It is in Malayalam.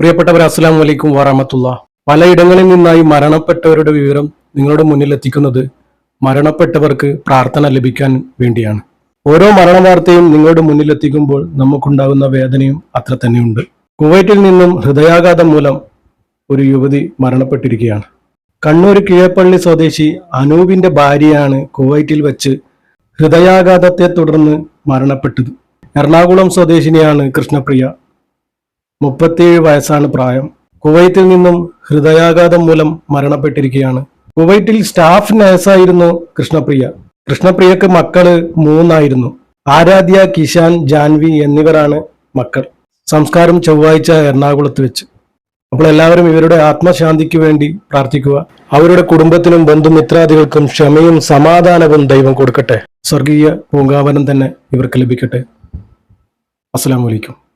പ്രിയപ്പെട്ടവർ അസ്സാം വലൈക്കും വാറാമത്തുള്ള പലയിടങ്ങളിൽ നിന്നായി മരണപ്പെട്ടവരുടെ വിവരം നിങ്ങളുടെ മുന്നിൽ എത്തിക്കുന്നത് മരണപ്പെട്ടവർക്ക് പ്രാർത്ഥന ലഭിക്കാൻ വേണ്ടിയാണ്. ഓരോ മരണവാർത്തയും നിങ്ങളുടെ മുന്നിൽ എത്തിക്കുമ്പോൾ നമുക്കുണ്ടാകുന്ന വേദനയും അത്ര തന്നെയുണ്ട്. കുവൈറ്റിൽ നിന്നും ഹൃദയാഘാതം മൂലം ഒരു യുവതി മരണപ്പെട്ടിരിക്കുകയാണ്. കണ്ണൂർ കീഴപ്പള്ളി സ്വദേശി അനൂപിന്റെ ഭാര്യയാണ് കുവൈറ്റിൽ വെച്ച് ഹൃദയാഘാതത്തെ തുടർന്ന് മരണപ്പെട്ടത്. എറണാകുളം സ്വദേശിനിയാണ് കൃഷ്ണപ്രിയ. മുപ്പത്തിയേഴ് വയസ്സാണ് പ്രായം. കുവൈത്തിൽ നിന്നും ഹൃദയാഘാതം മൂലം മരണപ്പെട്ടിരിക്കുകയാണ്. കുവൈറ്റിൽ സ്റ്റാഫ് നഴ്സായിരുന്നു കൃഷ്ണപ്രിയ. കൃഷ്ണപ്രിയക്ക് മക്കൾ മൂന്നായിരുന്നു. ആരാധ്യ കിഷാൻ ജാൻവി എന്നിവരാണ് മക്കൾ. സംസ്കാരം ചൊവ്വാഴ്ച എറണാകുളത്ത് വെച്ച്. അപ്പോൾ എല്ലാവരും ഇവരുടെ ആത്മശാന്തിക്ക് വേണ്ടി പ്രാർത്ഥിക്കുക. അവരുടെ കുടുംബത്തിനും ബന്ധുമിത്രാദികൾക്കും ക്ഷമയും സമാധാനവും ദൈവം കൊടുക്കട്ടെ. സ്വർഗീയ പൂങ്കാവനം തന്നെ ഇവർക്ക് ലഭിക്കട്ടെ. അസ്സാം അലൈക്കും.